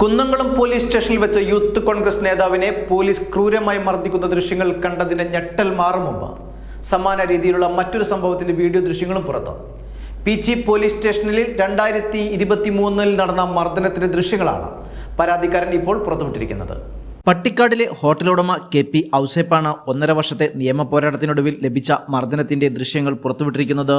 Kunnamkulam police സ്റ്റേഷനിൽ വെച്ച് youth Congress നേതാവിനെ പോലീസ് ക്രൂരമായി മർദ്ദിക്കുന്ന ദൃശ്യങ്ങൾ കണ്ടതിന് ഞെട്ടൽ മാറും മുമ്പ്. സമാന രീതിയിലുള്ള മറ്റൊരു സംഭവത്തിന്റെ വീഡിയോ ദൃശ്യങ്ങളും പുറത്തു. പീച്ചി പോലീസ് സ്റ്റേഷനിൽ രണ്ടായിരത്തി ഇരുപത്തി മൂന്നിൽ നടന്ന മർദ്ദനത്തിന്റെ ദൃശ്യങ്ങളാണ് പരാതിക്കാരൻ ഇപ്പോൾ പുറത്തുവിട്ടിരിക്കുന്നത്. പട്ടിക്കാടിലെ ഹോട്ടലുടമ കെ പി ഔസേപ്പാണ് ഒന്നര വർഷത്തെ നിയമ പോരാട്ടത്തിനൊടുവിൽ ലഭിച്ച മർദ്ദനത്തിന്റെ ദൃശ്യങ്ങൾ പുറത്തുവിട്ടിരിക്കുന്നത്.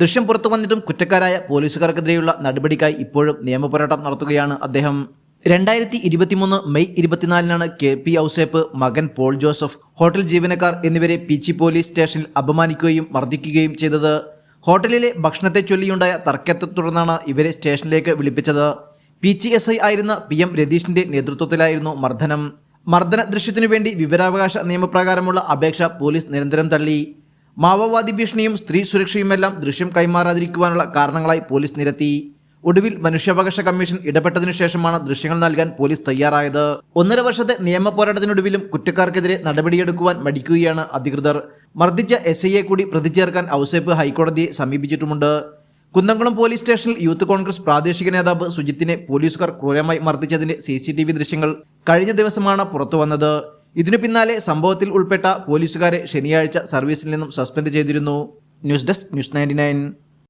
ദൃശ്യം പുറത്തു വന്നിട്ടും കുറ്റക്കാരായ പോലീസുകാർക്കെതിരെയുള്ള നടപടിക്കായി ഇപ്പോഴും നിയമപോരാട്ടം നടത്തുകയാണ് അദ്ദേഹം. രണ്ടായിരത്തി ഇരുപത്തിമൂന്ന് മെയ് ഇരുപത്തിനാലിനാണ് കെ പി ഔസേപ്പ് മകൻ പോൾ ജോസഫ് ഹോട്ടൽ ജീവനക്കാർ എന്നിവരെ പിച്ചി പോലീസ് സ്റ്റേഷനിൽ അപമാനിക്കുകയും മർദ്ദിക്കുകയും ചെയ്തത്. ഹോട്ടലിലെ ഭക്ഷണത്തെ ചൊല്ലിയുണ്ടായ തർക്കത്തെ തുടർന്നാണ് ഇവരെ സ്റ്റേഷനിലേക്ക് വിളിപ്പിച്ചത്. പി ജി എസ് ഐ ആയിരുന്ന പി എം രതീഷിന്റെ നേതൃത്വത്തിലായിരുന്നു മർദ്ദനം. മർദ്ദന ദൃശ്യത്തിനു വേണ്ടി വിവരാവകാശ നിയമപ്രകാരമുള്ള അപേക്ഷ പോലീസ് നിരന്തരം തള്ളി. മാവോവാദി ഭീഷണിയും സ്ത്രീ സുരക്ഷയുമെല്ലാം ദൃശ്യം കൈമാറാതിരിക്കുവാനുള്ള കാരണങ്ങളായി പോലീസ് നിരത്തി. ഒടുവിൽ മനുഷ്യാവകാശ കമ്മീഷൻ ഇടപെട്ടതിനു ശേഷമാണ് ദൃശ്യങ്ങൾ നൽകാൻ പോലീസ് തയ്യാറായത്. ഒന്നര വർഷത്തെ നിയമ പോരാട്ടത്തിനൊടുവിലും കുറ്റക്കാർക്കെതിരെ നടപടിയെടുക്കുവാൻ മടിക്കുകയാണ് അധികൃതർ. മർദ്ദിച്ച എസ് ഐയെ കൂടി പ്രതി ചേർക്കാൻ ഔസേപ്പ് ഹൈക്കോടതിയെ സമീപിച്ചിട്ടുമുണ്ട്. കുന്നംകുളം പോലീസ് സ്റ്റേഷനിൽ യൂത്ത് കോൺഗ്രസ് പ്രാദേശിക നേതാവ് സുജിത്തിനെ പോലീസുകാർ ക്രൂരമായി മർദ്ദിച്ചതിന്റെ സി ദൃശ്യങ്ങൾ കഴിഞ്ഞ ദിവസമാണ് പുറത്തുവന്നത്. ഇതിനു പിന്നാലെ സംഭവത്തിൽ ഉൾപ്പെട്ട പോലീസുകാരെ ശനിയാഴ്ച സർവീസിൽ നിന്നും സസ്പെൻഡ് ചെയ്തിരുന്നു. News desk news ninety